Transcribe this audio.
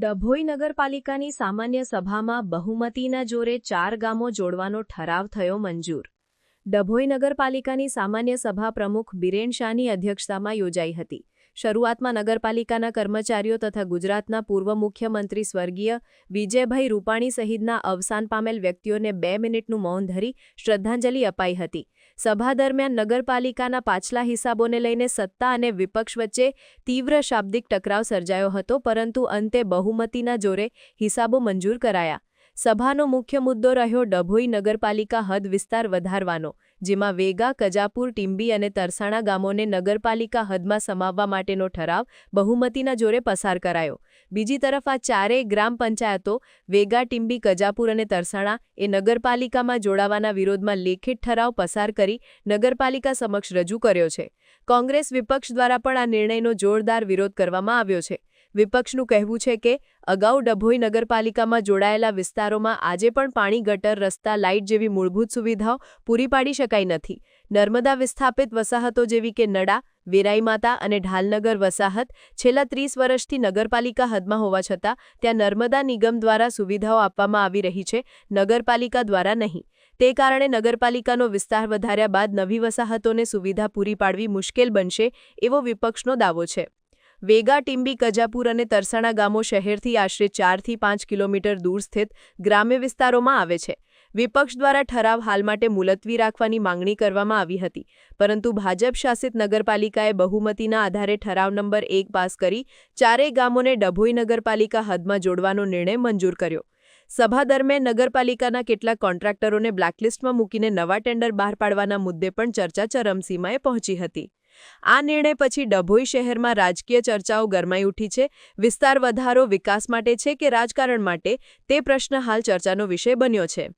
ડભોઈ નગરપાલિકાની સામાન્ય સભામાં બહુમતીના જોરે ચાર ગામો જોડવાનો ઠરાવ થયો મંજૂર. ડભોઈ નગરપાલિકાની સામાન્ય સભા પ્રમુખ બિરેન શાહની અધ્યક્ષતામાં યોજાઈ હતી. શરૂઆતમાં નગરપાલિકાના કર્મચારીઓ તથા ગુજરાતના પૂર્વ મુખ્યમંત્રી સ્વર્ગીય વિજયભાઈ રૂપાણી સહિતના અવસાન પામેલ વ્યક્તિઓને બે મિનિટનું મૌન ધરી શ્રદ્ધાંજલિ અપાઈ હતી. સભા દરમિયાન નગરપાલિકાના પાછલા હિસાબોને લઈને સત્તા અને વિપક્ષ વચ્ચે તીવ્ર શાબ્દિક ટકરાવ સર્જાયો હતો, પરંતુ અંતે બહુમતીના જોરે હિસાબો મંજૂર કરાયા. સભાનો મુખ્ય મુદ્દો રહ્યો ડભોઈ નગરપાલિકા હદ વિસ્તાર વધારવાનો, જેમાં વેગા, કજાપુર, ટીંબી અને તરસાણા ગામોને નગરપાલિકા હદમાં સમાવવા માટેનો ઠરાવ બહુમતીના જોરે પસાર કરાયો. બીજી તરફ આ ચારેય ગ્રામ પંચાયતો, વેગા, ટીંબી, કજાપુર અને તરસાણા એ નગરપાલિકામાં જોડાવાના વિરોધમાં લેખિત ઠરાવ પસાર કરી નગરપાલિકા સમક્ષ રજૂ કર્યો છે. કોંગ્રેસ વિપક્ષ દ્વારા પણ આ નિર્ણયનો જોરદાર વિરોધ કરવામાં આવ્યો છે. વિપક્ષનું કહેવું છે કે, અગાઉ ડભોઈ નગરપાલિકામાં જોડાયેલા વિસ્તારોમાં આજે પણ પાણી, ગટર, રસ્તા, લાઇટ જેવી મૂળભૂત સુવિધાઓ પૂરી પાડી શકાઈ નથી. નર્મદા વિસ્થાપિત વસાહતો જેવી કે નડા, વેરાઈ માતા અને ઢાલનગર વસાહત છેલ્લા ત્રીસ વર્ષથી નગરપાલિકા હદમાં હોવા છતાં ત્યાં નર્મદા નિગમ દ્વારા સુવિધાઓ આપવામાં આવી રહી છે, નગરપાલિકા દ્વારા નહીં. તે કારણે નગરપાલિકાનો વિસ્તાર વધાર્યા બાદ નવી વસાહતોને સુવિધા પૂરી પાડવી મુશ્કેલ બનશે એવો વિપક્ષનો દાવો છે. વેગા, ટીંબી, કજાપુર અને તરસાણા ગામો શહેરથી આશરે ચારથી પાંચ કિલોમીટર દૂર સ્થિત ગ્રામ્ય વિસ્તારોમાં આવે છે. વિપક્ષ દ્વારા ઠરાવ હાલ માટે મુલતવી રાખવાની માંગણી કરવામાં આવી હતી. પરંતુ ભાજપ શાસિત નગરપાલિકાએ બહુમતીના આધારે ઠરાવ નંબર એક પાસ કરી ચારેય ગામોને ડભોઈ નગરપાલિકા હદમાં જોડવાનો નિર્ણય મંજૂર કર્યો. સભા દરમિયાન નગરપાલિકાના કેટલાક કોન્ટ્રાક્ટરોને બ્લેકલિસ્ટમાં મૂકીને નવા ટેન્ડર બહાર પાડવાના મુદ્દે પણ ચર્ચા ચરમસીમાએ પહોંચી હતી. આ નિર્ણય પછી ડભોઈ શહેરમાં રાજકીય ચર્ચાઓ ગરમાઈ ઉઠી છે. વિસ્તાર વધારો વિકાસ માટે છે કે રાજકારણ માટે? તે પ્રશ્ન હાલ ચર્ચાનો વિષય બન્યો છે.